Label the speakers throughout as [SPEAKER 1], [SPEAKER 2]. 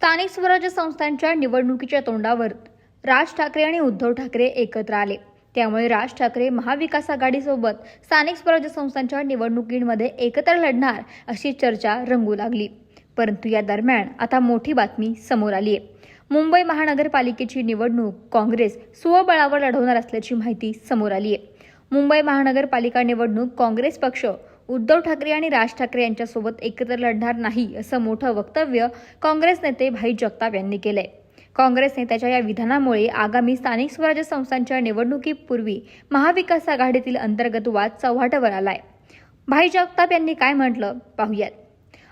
[SPEAKER 1] स्थानिक स्वराज्य संस्थांच्या निवडणुकीच्या तोंडावर राज ठाकरे आणि उद्धव ठाकरे एकत्र आले. त्यामुळे राज ठाकरे महाविकास आघाडीसोबत स्थानिक स्वराज्य संस्थांच्या निवडणुकीमध्ये एकत्र लढणार अशी चर्चा रंगू लागली. परंतु या दरम्यान आता मोठी बातमी समोर आली आहे. मुंबई महानगरपालिकेची निवडणूक काँग्रेस स्वबळावर लढवणार असल्याची माहिती समोर आली आहे. मुंबई महानगरपालिका निवडणूक काँग्रेस पक्ष उद्धव ठाकरे आणि राज ठाकरे यांच्यासोबत एकत्र लढणार नाही असं मोठं वक्तव्य काँग्रेस नेते भाई जगताप यांनी केलंय. काँग्रेस नेत्याच्या या विधानामुळे आगामी स्थानिक स्वराज्य संस्थांच्या निवडणुकीपूर्वी महाविकास आघाडीतील अंतर्गत वाद चव्हाटवर आलाय. भाई जगताप यांनी काय म्हटलं? पाहूयात.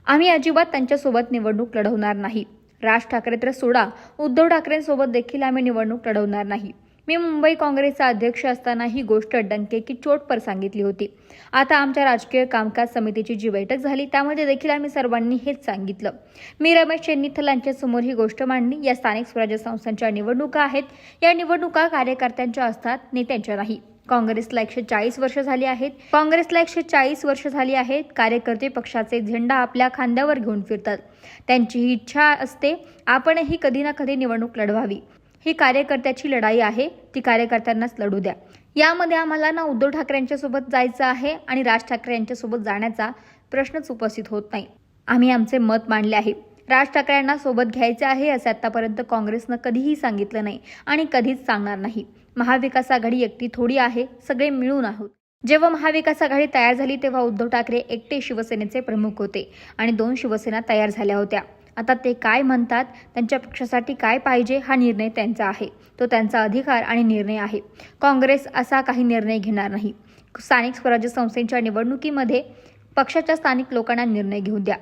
[SPEAKER 1] आम्ही अजिबात त्यांच्यासोबत निवडणूक लढवणार नाही. राज ठाकरे तर सोडा उद्धव ठाकरेंसोबत देखील आम्ही निवडणूक लढवणार नाही. मी मुंबई काँग्रेसचा अध्यक्ष असताना ही गोष्ट डंके की चोटपर सांगितली होती. आता आमच्या राजकीय कामकाज समितीची जी बैठक झाली त्यामध्ये देखील आम्ही सर्वांनी हेच सांगितलं. मी रमेश चेन्नीथल यांच्यासमोर ही गोष्ट मांडली. या स्थानिक स्वराज्य संस्थांच्या निवडणुका आहेत. या निवडणुका कार्यकर्त्यांच्या असतात नेत्यांच्या नाही. काँग्रेसला एकशे चाळीस वर्ष झाली आहेत. काँग्रेसला एकशे चाळीस वर्ष झाली आहेत. कार्यकर्ते पक्षाचे झेंडा आपल्या खांद्यावर घेऊन फिरतात. त्यांची ही इच्छा असते आपणही कधी ना कधी निवडणूक लढवावी. ही कार्यकर्त्याची लढाई आहे ती कार्यकर्त्यांनाच लढू द्या. यामध्ये आम्हाला ना उद्धव ठाकरे यांच्यासोबत जायचं आहे आणि राज ठाकरे यांच्यासोबत जाण्याचा प्रश्नच उपस्थित होत नाही. आम्ही आमचे मत मांडले आहे. राज ठाकरे यांना सोबत घ्यायचे आहे असे आतापर्यंत काँग्रेसनं कधीही सांगितलं नाही आणि कधीच सांगणार नाही. महाविकास आघाडी एकटी थोडी आहे सगळे मिळून आहोत. जेव्हा महाविकास आघाडी तयार झाली तेव्हा उद्धव ठाकरे एकटे शिवसेनेचे प्रमुख होते आणि दोन शिवसेना तयार झाल्या होत्या. आता ते काय म्हणतात त्यांच्या पक्षासाठी काय पाहिजे हा निर्णय त्यांचा आहे. तो त्यांचा अधिकार आणि निर्णय आहे. काँग्रेस असा काही निर्णय घेणार नाही. स्थानिक स्वराज्य संस्थेच्या निवडणुकीमध्ये पक्षाच्या स्थानिक लोकांना निर्णय घेऊ द्या.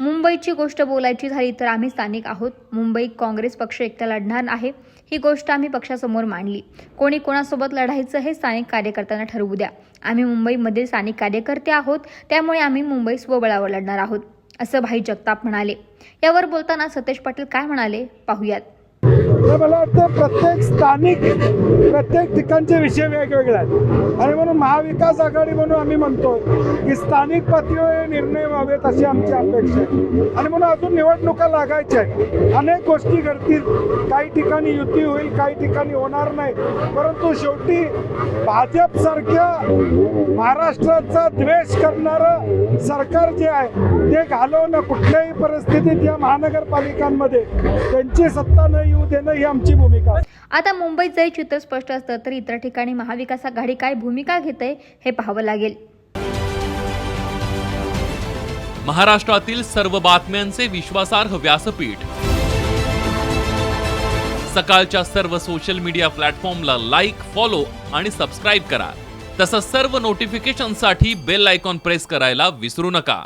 [SPEAKER 1] मुंबईची गोष्ट बोलायची झाली तर आम्ही स्थानिक आहोत. मुंबई काँग्रेस पक्ष एकटा लढणार आहे. ही गोष्ट आम्ही पक्षासमोर मांडली. कोणी कोणासोबत लढायचं हे स्थानिक कार्यकर्त्यांना ठरवू द्या. आम्ही मुंबईमध्ये स्थानिक कार्यकर्ते आहोत. त्यामुळे आम्ही मुंबई स्वबळावर लढणार आहोत. असं भाई जगताप म्हणाले. यावर बोलताना सतेज पाटील काय म्हणाले पाहूयात.
[SPEAKER 2] तर मला वाटतं प्रत्येक स्थानिक प्रत्येक ठिकाणचे विषय वेगवेगळे आहेत. आणि म्हणून महाविकास आघाडी म्हणून आम्ही म्हणतो की स्थानिक पातळीवर निर्णय व्हावेत अशी आमची अपेक्षा आहे. आणि म्हणून अजून निवडणुका लागायच्या आहेत. अनेक गोष्टी घडतील. काही ठिकाणी युती होईल काही ठिकाणी होणार नाही. परंतु शेवटी भाजपसारख्या महाराष्ट्राचा द्वेष करणारं सरकार जे आहे ते घालवणं कुठल्याही परिस्थितीत या महानगरपालिकांमध्ये त्यांची सत्ता न येऊ देणं ही आमची भूमिका.
[SPEAKER 1] आता मुंबईत जरी चित्र स्पष्ट असलं तरी इतर ठिकाणी महाविकास आघाडी काय भूमिका घेते हे पाहावं लागेल.
[SPEAKER 3] महाराष्ट्रातील सर्व बातम्यांचे विश्वासार्ह व्यासपीठ. सकाळच्या सर्व सोशल मीडिया प्लॅटफॉर्मला लाईक फॉलो आणि सबस्क्राईब करा. तसंच सर्व नोटिफिकेशनसाठी बेल आयकॉन प्रेस करायला विसरू नका.